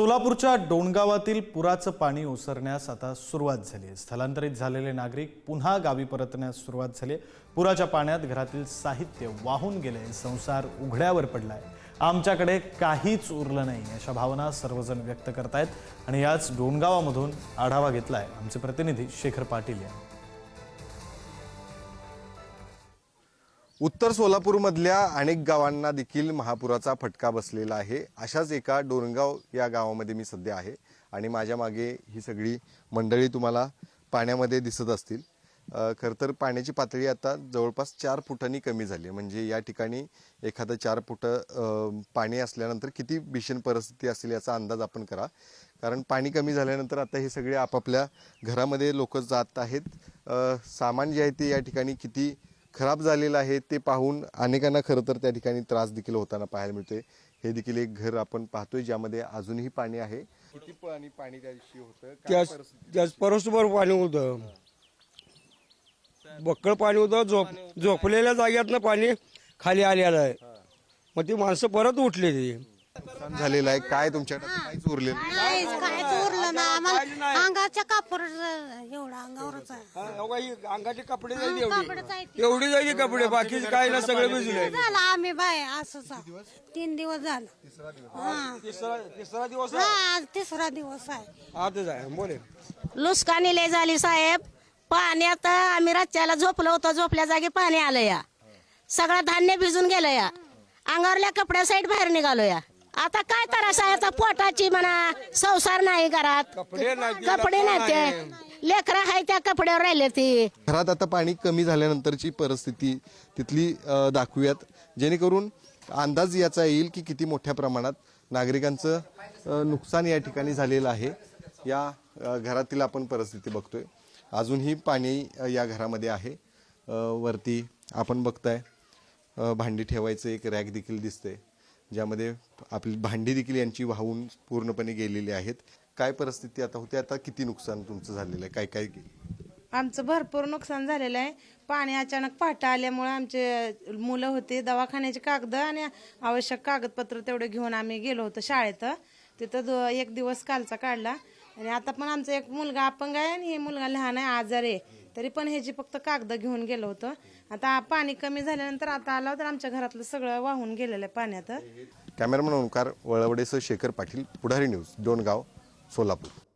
सोलापूरच्या डोणगावातील पुराचं पाणी ओसरण्यास आता सुरुवात झाली आहे. स्थलांतरित झालेले नागरिक पुन्हा गावी परतण्यास सुरुवात झाली आहे. पुराच्या पाण्यात घरातील साहित्य वाहून गेले संसार उघड्यावर पडलाय. आमच्याकडे काहीच उरलं नाही अशा भावना सर्वजण व्यक्त करतायत आणि याच डोणगावामधून आढावा घेतलाय आमचे प्रतिनिधी शेखर पाटील यांनी. उत्तर सोलापूरमधल्या अनेक गावांना देखील महापुराचा फटका बसलेला आहे. अशाच एका डोरगाव या गावामध्ये मी सध्या आहे आणि माझ्या मागे ही सगळी मंडळी तुम्हाला पाण्यामध्ये दिसत असतील. खरं तर पाण्याची पातळी आता जवळपास चार फुटांनी कमी झाली आहे. म्हणजे या ठिकाणी एखादं चार फुट पाणी असल्यानंतर किती भीषण परिस्थिती असेल याचा अंदाज आपण करा. कारण पाणी कमी झाल्यानंतर आता हे सगळे आपापल्या घरामध्ये लोक जात आहेत. सामान जे आहे ते या ठिकाणी किती खराब झालेलं आहे ते पाहून अनेकांना खरं तर त्या ठिकाणी त्रास देखील होताना पाहायला मिळतोय. हे देखील एक घर आपण पाहतोय ज्यामध्ये अजूनही पाणी आहे. किती पाणी पाणी त्या दिवशी होतं? त्याच पाणी होतं. बक्कळ पाणी होतं झोप झोपलेल्या जाग्यातनं पाणी खाली आलेलं आहे. मग ती माणसं परत उठली ती. नुकसान झालेलं आहे. काय तुमच्याकडे? काहीच उरलेलं नाही. काहीच काहीच उरलं ना आम्हाला अंगाच्या कापड एवढा अंगावरच आहे. हा, अहो, ही अंगाचे कपडे जाईल कापडच आहे एवढी एवढी जाईल कपडे बाकीचे काय ना सगळे भिजले. झालं? आम्ही बाय असंच. तीन दिवस झालं. हा. तिसरा तिसरा दिवस हा, आज तिसरा दिवस आहे. आजच आहे. बोले. लुसकानी लय झाली साहेब. पाण्यात आम्ही रातच्याला झोपलो होतो. झोपल्या जागी पाणी आलं या. सगळं धान्य भिजून गेलं या. अंगावरल्या कपड्या साईड बाहेर निघालो या. आता काय त्रास आहे आता पोटाची म्हणा संसार नाही घरात. कपडे नाही कपडे नाही ते. लेकरं आहे त्या कपड्यावर राहिले ती. घरात आता पाणी कमी झाल्यानंतरची परिस्थिती तिथली अ, दाखवूयात. जेणेकरून अंदाज याचा येईल की किती मोठ्या प्रमाणात नागरिकांचं अ, नुकसान या ठिकाणी झालेलं आहे. या अ, घरातील आपण परिस्थिती बघतोय. अजूनही पाणी अ, या घरामध्ये आहे. अ, वरती आपण बघताय अ, भांडी ठेवायचं एक रॅक देखील दिसते ज्यामध्ये आपली भांडी देखील यांची वाहून पूर्णपणे गेलेली आहेत. काय परिस्थिती आता होती? आता किती नुकसान तुमचं झालेलं आहे? काय काय आमचं भरपूर नुकसान झालेलं आहे. पाणी अचानक पहाटे आल्यामुळे आमचे मुलं होते दवाखान्याचे कागद आणि आवश्यक कागदपत्र तेवढे घेऊन आम्ही गेलो होतो शाळेत. तिथं एक दिवस कालचा काढला. आणि आता पण आमचा एक मुलगा अपंग आहे आणि हे मुलगा लहान आहे आजार आहे. तरी पण ह्याची फक्त कागद घेऊन गेलो होतो आता पाणी कमी झाल्यानंतर आता आला तर आमच्या घरातलं सगळं वाहून गेलेलं आहे पाण्यात. कॅमेरामन ओंकार वळवडेसह शेखर पाटील पुढारी न्यूज गाव सोलापूर.